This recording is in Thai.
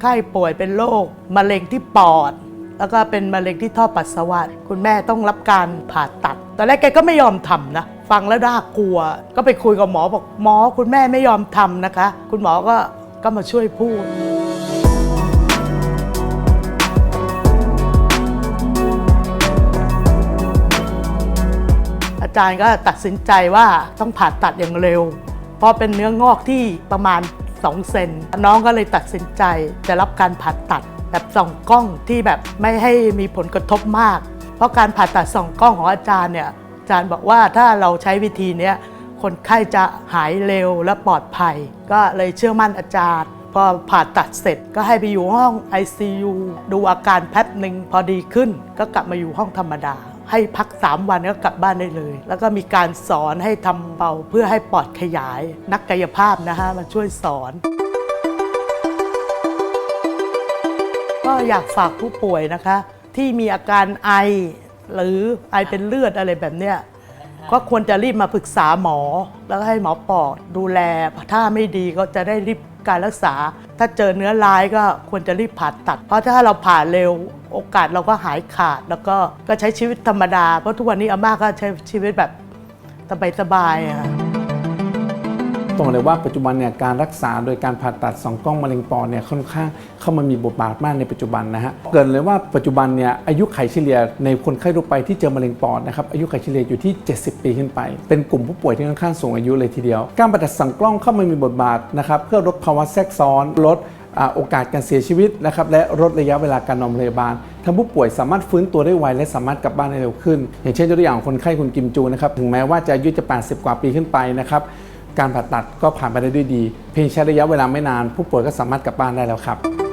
ไข้ป่วยเป็นโรคมะเร็งที่ปอด แล้วก็เป็นมะเร็งที่ท่อปัสสาวะคุณแม่ต้องรับการผ่าตัด ตอนแรกแกก็ไม่ยอมทำนะ ฟังแล้วน่ากลัว ก็ไปคุยกับหมอบอกหมอคุณแม่ไม่ยอมทำนะคะ คุณหมอก็ก็มาช่วยพูดอาจารย์ก็ตัดสินใจว่าต้องผ่าตัดอย่างเร็ว เพราะเป็นเนื้องอกที่ประมาณ 2 เซน น้องก็เลยตัดสินใจจะรับการผ่าตัดแบบส่องกล้องที่แบบไม่ให้มีผลกระทบมาก เพราะการผ่าตัดส่องกล้องของอาจารย์เนี่ยอาจารย์บอกว่าถ้าเราใช้วิธีนี้คนไข้จะหายเร็วและปลอดภัย ก็เลยเชื่อมั่นอาจารย์ พอผ่าตัดเสร็จก็ให้ไปอยู่ห้อง ICU ดูอาการแป๊บหนึ่งพอดีขึ้น ก็กลับมาอยู่ห้องธรรมดา ให้พัก 3 วันก็กลับบ้านได้เลย แล้วก็มีการสอนให้ทำเบาเพื่อให้ปอดขยาย นักกายภาพนะฮะมาช่วยสอน ก็อยากฝากผู้ป่วยนะคะ ที่มีอาการไอหรือไอเป็นเลือดอะไรแบบเนี้ย ก็ควรจะรีบมาปรึกษาหมอ แล้วก็ให้หมอปอดดูแลถ้าไม่ดีก็จะได้รีบการรักษา ถ้าเจอเนื้อร้ายก็ควรจะรีบผ่าตัด เพราะถ้าเราผ่าเร็วโอกาสเราก็หายขาด แล้วก็ก็ใช้ชีวิตธรรมดา เพราะทุกวันนี้อาม่าก็ใช้ชีวิตแบบสบายๆอะค่ะ ต้องเลยว่าปัจจุบันเนี่ยการรักษาโดยการผ่าตัดสองกล้องมะเร็งปอดเนี่ยค่อนข้างเข้ามามีบทบาทมากในปัจจุบันนะฮะเกิดเลยว่าปัจจุบันเนี่ยอายุไขเฉลี่ยในคนไข้ทั่วไปที่เจอมะเร็งปอดนะครับอายุไขเฉลี่ยอยู่ที่ 70 ปีขึ้นไป เป็นกลุ่มผู้ป่วยที่ค่อนข้างสูงอายุเลยทีเดียว การผ่าตัดสองกล้องเข้ามามีบทบาทนะครับเพื่อลดภาวะแทรกซ้อนลดโอกาสการเสียชีวิตนะครับและลดระยะเวลาการนอนโรงพยาบาลทำผู้ป่วยสามารถฟื้นตัวได้ไวและสามารถกลับบ้านได้เร็วขึ้น อย่างเช่นตัวอย่างของคนไข้คุณกิมจูนะครับถึงแม้ว่าจะอายุจะ 80 กว่าปีขึ้นไปนะครับ การผ่าตัดก็ผ่านไปได้ด้วยดี เพียงใช้ระยะเวลาไม่นาน ผู้ป่วยก็สามารถกลับบ้านได้แล้วครับ